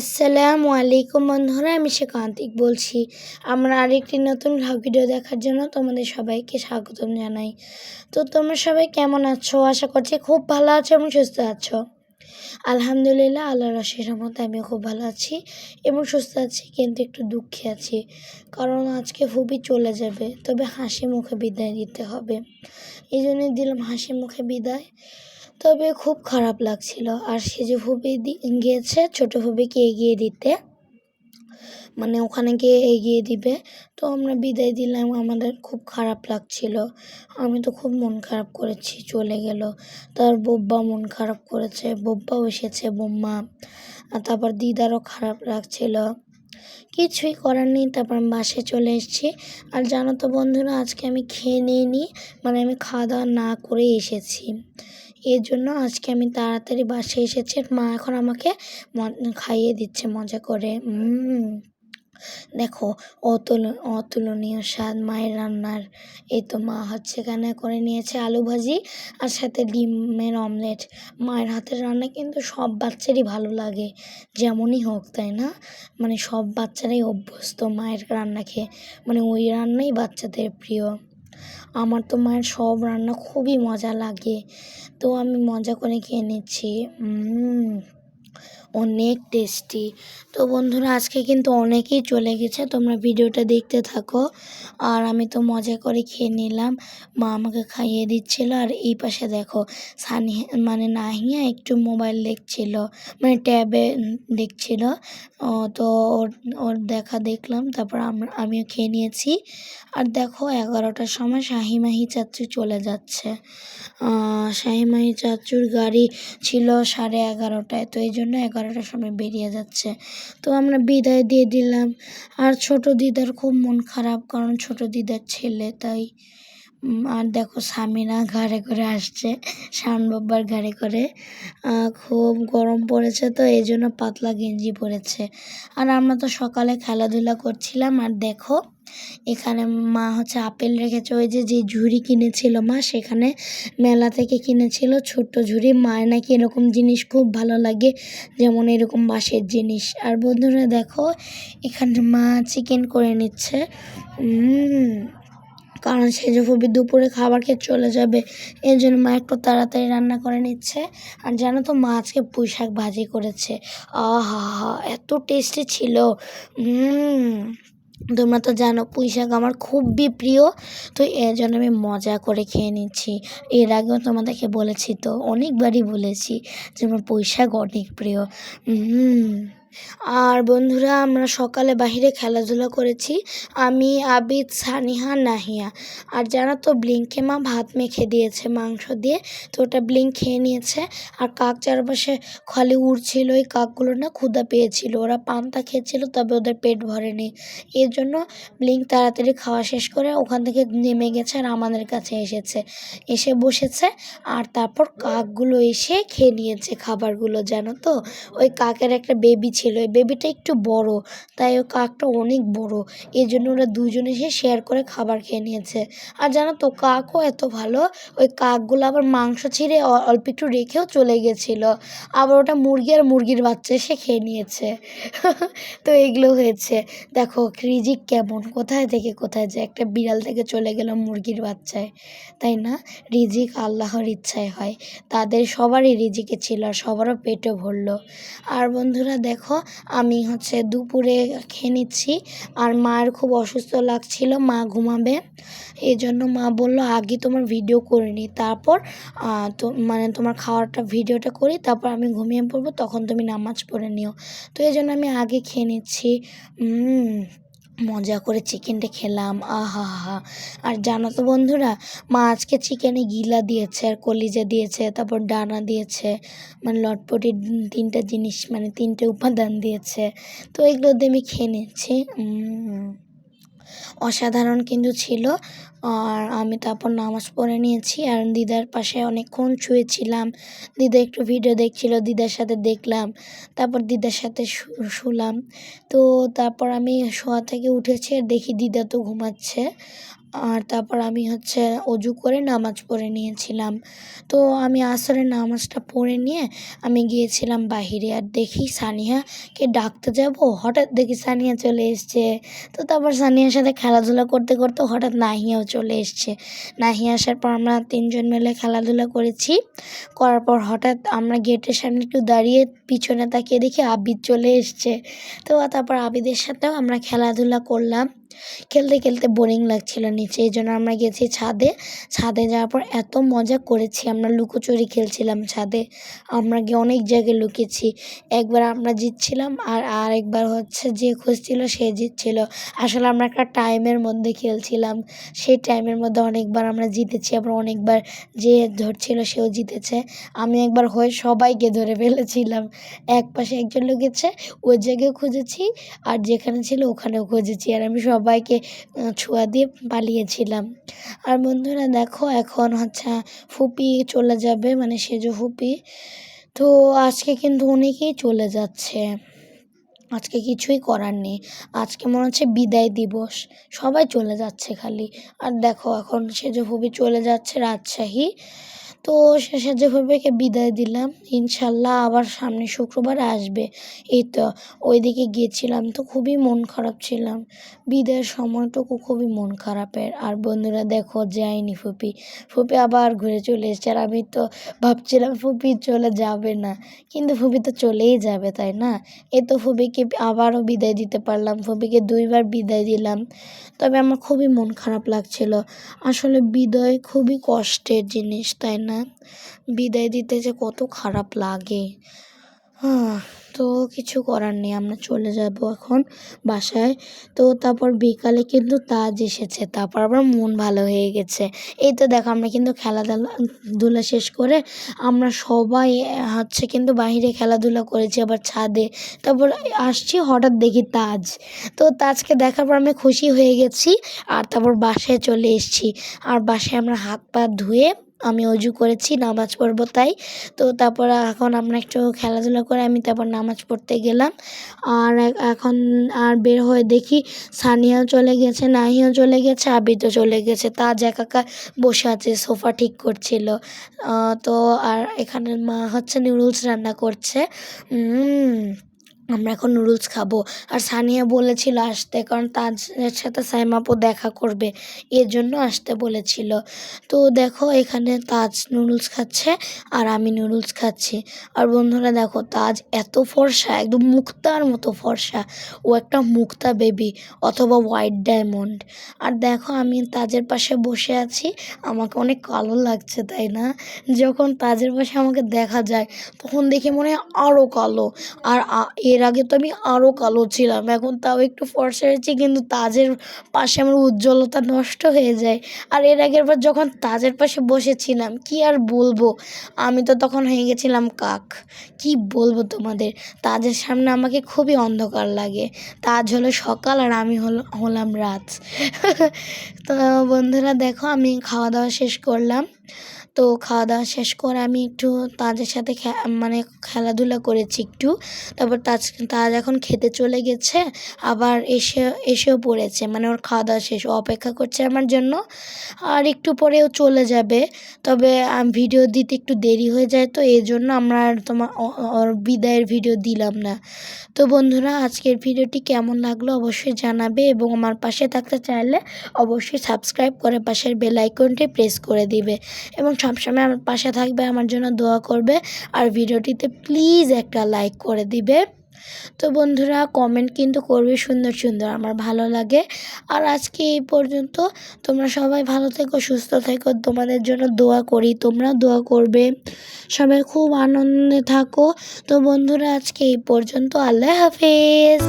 আসসালামু আলাইকুম বন্ধুরা, আমি সেকান্তিক বলছি। আমরা আরেকটি নতুন ভ্লগ ভিডিও দেখার জন্য তোমাদের সবাইকে স্বাগতম জানাই। তো তোমরা সবাই কেমন আছো? আশা করছি খুব ভালো আছো এবং সুস্থ আছো। আলহামদুলিল্লাহ আল্লাহ রসের মতো আমিও খুব ভালো আছি এবং সুস্থ আছি, কিন্তু একটু দুঃখে আছি। কারণ আজকে খুবই চলে যাবে, তবে হাসি মুখে বিদায় দিতে হবে। এই জন্যই দিলাম হাসি মুখে বিদায়। তবে খুব খারাপ লাগছিল। আর সে যে ফুবি গিয়েছে, ছোটো ফুবিকে এগিয়ে দিতে মানে ওখানে গিয়ে এগিয়ে দিবে, তো আমরা বিদায় দিলাম। আমাদের খুব খারাপ লাগছিল। আমি তো খুব মন খারাপ করেছি, চলে গেল। তার বোব্বা মন খারাপ করেছে, বোব্বাও এসেছে, বোম্মা। আর তারপর দিদারও খারাপ লাগছিল। কিছুই করার নেই, তারপর আমি বাসে চলে এসেছি। আর জানো তো বন্ধুরা, আজকে আমি খেয়ে নিয়ে নিই মানে আমি খাওয়া দাওয়া না করে এসেছি। এর জন্য আজকে আমি তাড়াতাড়ি বাসে এসেছি। মা এখন আমাকে খাইয়ে দিচ্ছে মজা করে। দেখো অতুল, অতুলনীয় স্বাদ মায়ের রান্নার। এই তো মা হচ্ছে এখানে করে নিয়েছে আলু ভাজি আর সাথে ডিমের অমলেট। মায়ের হাতের রান্না কিন্তু সব বাচ্চারই ভালো লাগে, যেমনই হোক, তাই না? মানে সব বাচ্চারাই অভ্যস্ত মায়ের রান্না খেয়ে। মানে ওই রান্নাই বাচ্চাদের প্রিয়। আমার তো মায়ের সব রান্না খুবই মজা লাগে। তো আমি মজা করে খেয়ে নিচ্ছি। অনেক টেস্টি তো বন্ধুরা, আজকে কিন্তু অনেকেই চলে গেছে, তোমরা ভিডিওটা দেখতে থাকো। আর আমি তো মজা করে খেয়ে নিলাম। মা আমাকে খাইয়ে দিচ্ছিল, আর এই পাশে দেখো, সানি মানে নাহিয়া একটু মোবাইল দেখছিল মানে ট্যাবে দেখছিল। তো ওর ওর দেখা দেখলাম, তারপর আমরা, আমিও খেয়ে নিয়েছি। আর দেখো, এগারোটার সময় শাহিমাহি চাচু চলে যাচ্ছে। শাহিমাহি চাচুর গাড়ি ছিল সাড়ে এগারোটায়, তো এই জন্য এগারোটার সময় বেরিয়ে যাচ্ছে। তো আমরা বিদায় দিয়ে দিলাম। আর ছোট দিদার খুব মন খারাপ, কারণ ছোট দিদার ছেলে, তাই আর দেখো স্বামীরা ঘাড়ে করে আসছে, শান বাব্বার ঘাড়ে করে। খুব গরম পড়েছে তো, এই জন্য পাতলা গেঞ্জি পরেছে। আর আমরা তো সকালে খেলাধুলা করছিলাম, আর দেখো, এখানে মা হচ্ছে আপেল রেখেছে। ওই যে যে ঝুড়ি কিনেছিল মা, সেখানে মেলা থেকে কিনেছিল ছোট্ট ঝুড়ি। মায়ের নাকি এরকম জিনিস খুব ভালো লাগে, যেমন এরকম বাঁশের জিনিস। আর বন্ধুরা দেখো, এখানে মা চিকেন করে নিচ্ছে। কারণ সেজফবি দুপুরে খাবার খেয়ে চলে যাবে, এর জন্য মা একটু তাড়াতাড়ি রান্না করে নিচ্ছে। আর জানো তো মা আজকে পুঁই শাক ভাজি করেছে। আহা হা এত টেস্টি ছিল। তোমরা তো জানো পুঁই শাক আমার খুবই প্রিয়। তো এর জন্য আমি মজা করে খেয়ে নিচ্ছি। এর আগেও তোমাদেরকে বলেছি তো, অনেকবারই বলেছি যে আমার পুঁই শাক অনেক প্রিয়। আর বন্ধুরা, আমরা সকালে বাহিরে খেলাধুলা করেছি। আমি, আবিদ, সানিহা, নাহিয়া। আর যারা তো ব্লিঙ্কে মা ভাত মেখে দিয়েছে মাংস দিয়ে। তো ওটা ব্লিঙ্ক খেয়ে নিয়েছে। আর কাক চারপাশে খালি উড়ছিল, ওই কাকগুলো না ক্ষুদা পেয়েছিল। ওরা পান্তা খেয়েছিল, তবে ওদের পেট ভরেনি। এর জন্য ব্লিঙ্ক তাড়াতাড়ি খাওয়া শেষ করে ওখান থেকে নেমে গেছে আর আমাদের কাছে এসেছে। এসে বসেছে আর তারপর কাকগুলো এসে খেয়ে নিয়েছে খাবারগুলো, জানো তো? ওই কাকের একটা বেবি ছিল। বেবিটা একটু বড়, তাই ও কাকটা অনেক বড়। এই জন্য ওরা দুজনে এসে শেয়ার করে খাবার খেয়ে নিয়েছে। আর জানো তো, কাকও এত ভালো, ওই কাকগুলো আবার মাংস ছিঁড়ে অল্প একটু রেখেও চলে গেছিল। আবার ওটা মুরগি আর মুরগির বাচ্চা এসে খেয়ে নিয়েছে। তো এগুলো হয়েছে। দেখো, রিজিক কেমন? কোথায় থেকে কোথায় যায়? একটা বিড়াল থেকে চলে গেল মুরগির বাচ্চায়। তাই না? রিজিক আল্লাহর ইচ্ছায় হয়। তাদের সবারই রিজিকে ছিল সবারও পেটও ভরলো। আর বন্ধুরা দেখো আমি হচ্ছে দুপুরে খেয়ে নিচ্ছি। আর মায়ের খুব অসুস্থ লাগছিল, মা ঘুমাবে। এই জন্য মা বলল, আগে তোমার ভিডিও করে নিই তারপর তো মানে তোমার খাওয়ারটা ভিডিওটা করি, তারপর আমি ঘুমিয়ে পড়ব, তখন তুমি নামাজ পড়ে নিও। তো এই জন্য আমি আগে খেয়ে নিচ্ছি। মজা করে চিকেনটা খেলাম, আহা হা আর জানো তো বন্ধুরা, মা আজকে চিকেনে গিলা দিয়েছে আর কলিজা দিয়েছে, তারপর ডানা দিয়েছে মানে লটপটির তিনটা জিনিস মানে তিনটে উপাদান দিয়েছে। তো এগুলো দিয়ে আমি খেয়ে নিচ্ছি। অসাধারণ কিন্তু ছিল। আর আমি তারপর নামাজ পড়ে নিয়েছি। আর দিদার পাশে অনেকক্ষণ শুয়েছিলাম। দিদা একটু ভিডিও দেখছিল, দিদার সাথে দেখলাম। তারপর দিদার সাথে শুলাম। তো তারপর আমি শোয়া থেকে উঠেছি আর দেখি দিদা তো ঘুমাচ্ছে। আর তারপর আমি হচ্ছে অজু করে নামাজ পড়ে নিয়েছিলাম। তো আমি আসরের নামাজটা পড়ে নিয়ে আমি গিয়েছিলাম বাহিরে। আর দেখি সানিয়াকে ডাকতে যাব। হঠাৎ দেখি সানিয়া চলে এসছে। তো তারপর সানিয়ার সাথে খেলাধুলা করতে করতে হঠাৎ নাহিয়াও চলে এসছে। নাহিয়া আসার পর আমরা তিনজন মিলে খেলাধুলা করেছি। করার পর হঠাৎ আমরা গেটের সামনে একটু দাঁড়িয়ে পিছনে তাকিয়ে দেখি আবিদ চলে এসছে। তো তারপর আবিদের সাথেও আমরা খেলাধুলা করলাম। খেলতে খেলতে বোরিং লাগছিল নিচে, এই জন্য আমরা গেছি ছাদে। ছাদে যাওয়ার পর এত মজা করেছি, আমরা লুকোচুরি খেলছিলাম ছাদে। আমরা গিয়ে অনেক জায়গায় লুকিয়েছি একবার আমরা জিতছিলাম আর আরেকবার হচ্ছে যে খুঁজছিল সে জিতছিল। আসলে আমরা একটা টাইমের মধ্যে খেলছিলাম। সেই টাইমের মধ্যে অনেকবার আমরা জিতেছি, আবার অনেকবার যে ধরছিল সেও জিতেছে। আমি একবার হয়ে সবাইকে ধরে ফেলেছিলাম। এক পাশে একজন লুকেছে, ওই জায়গায় খুঁজেছি আর যেখানে ছিল ওখানেও খুঁজেছি আর আমি সবাইকে ছোঁয়া দিয়ে পালিয়েছিলাম। আর বন্ধুরা দেখো এখন হচ্ছে ফুপি চলে যাবে মানে সেজো ফুপি। তো আজকে কিন্তু অনেকেই চলে যাচ্ছে। আজকে কিছুই করার নেই। আজকে মনে হচ্ছে বিদায় দিবস। সবাই চলে যাচ্ছে খালি। আর দেখো এখন সেজো ফুপি চলে যাচ্ছে রাজশাহী। তো শেষে যেভাবেকে বিদায় দিলাম, ইনশাল্লাহ আবার সামনে শুক্রবার আসবে। এই তো, ওইদিকে গিয়েছিলাম তো খুবই মন খারাপ ছিলাম। বিদায়ের সময়টুকু খুবই মন খারাপের। আর বন্ধুরা দেখো, যায়নি ফুপি। ফুপি আবার ঘুরে চলে এসছে আর আমি তো ভাবছিলাম ফুপি চলে যাবে না। কিন্তু ফুপি তো চলেই যাবে, তাই না? এ তো ফুপিকে আবারও বিদায় দিতে পারলাম। ফুপিকে দুইবার বিদায় দিলাম। তবে আমার খুবই মন খারাপ লাগছিল। আসলে বিদায় খুবই কষ্টের জিনিস, তাই না? বিদায় দিতে যে কত খারাপ লাগে। হ্যাঁ তো কিছু করার নেই, আমরা চলে যাব এখন বাসায়। তো তারপর বিকালে কিন্তু তাজ এসেছে, তারপর আবার মন ভালো হয়ে গেছে। এই তো দেখো, আমরা কিন্তু খেলাধুলা, ধুলা শেষ করে আমরা সবাই, হচ্ছে কিন্তু বাহিরে খেলাধুলা করেছি আবার ছাদে। তারপর আসছি, হঠাৎ দেখি তাজ। তো তাজকে দেখার পর আমি খুশি হয়ে গেছি, আর তারপর বাসায় চলে এসেছি। আর বাসায় আমরা হাত পা ধুয়ে আমি অজু করেছি, নামাজ পড়ব তাই। তো তারপর এখন আমরা একটু খেলাধুলা করে আমি তারপর নামাজ পড়তে গেলাম। আর এখন আর বের হয়ে দেখি সানিয়াও চলে গেছে, নাহিও চলে গেছে, আবিদও চলে গেছে। তাজ একাকা বসে আছে, সোফা ঠিক করছিল। তো আর এখানে মা হচ্ছে নুডলস রান্না করছে। আমরা এখন নুডলস খাব। আর সানিয়া বলেছিল আসতে, কারণ তাজের সাথে সাইমাপও দেখা করবে। এর জন্য আসতে বলেছিল। তো দেখো, এখানে তাজ নুডলস খাচ্ছে আর আমি নুডলস খাচ্ছি। আর বন্ধুরা দেখো, তাজ এত ফর্সা, একদম মুক্তার মতো ফর্সা। ও একটা মুক্তা বেবি অথবা হোয়াইট ডায়মন্ড আর দেখো, আমি তাজের পাশে বসে আছি। আমাকে অনেক কালো লাগছে, তাই না? যখন তাজের পাশে আমাকে দেখা যায়, তখন দেখে মনে হয় আরও কালো। আর এর এর আগে তো আমি আরও কালো ছিলাম, এখন তাও একটু ফর্সা হয়েছি, কিন্তু তাজের পাশে আমার উজ্জ্বলতা নষ্ট হয়ে যায়। আর এর আগের বার যখন তাজের পাশে বসেছিলাম, কি আর বলব? আমি তো তখন হয়ে গেছিলাম কাক। কি বলব তোমাদের? তাজের সামনে আমাকে খুবই অন্ধকার লাগে। তাজ হলো সকাল আর আমি হলো, হলাম রাত। তো বন্ধুরা দেখো, আমি খাওয়া দাওয়া শেষ করলাম। তো খাওয়া দাওয়া শেষ করে আমি একটু তাদের সাথে মানে খেলাধুলা করেছি একটু। তারপর তাজ তাজ এখন খেতে চলে গেছে, আবার এসে, এসেও পড়েছে। মানে ওর খাওয়া দাওয়া শেষ অপেক্ষা করছে আমার জন্য। আর একটু পরেও চলে যাবে। তবে ভিডিও দিতে একটু দেরি হয়ে যায় তো এই জন্য আমরা আর তোমার বিদায়ের ভিডিও দিলাম না। তো বন্ধুরা, আজকের ভিডিওটি কেমন লাগল অবশ্যই জানাবে এবং আমার পাশে থাকতে চাইলে অবশ্যই সাবস্ক্রাইব করে পাশের বেল আইকনটি প্রেস করে দিবে। এবং সবসময় আমার পাশে থাকবে, আমার জন্য দোয়া করবে আর ভিডিওটিতে প্লিজ একটা লাইক করে দিবে। তো বন্ধুরা কমেন্ট কিন্তু করবে সুন্দর সুন্দর, আমার ভালো লাগে। আর আজকে এই পর্যন্ত, তোমরা সবাই ভালো থেকো, সুস্থ থেকো, তোমাদের জন্য দোয়া করি তোমরা দোয়া করবে। সবাই খুব আনন্দে থাকো। তো বন্ধুরা, আজকে এই পর্যন্ত, আল্লাহ হাফেজ।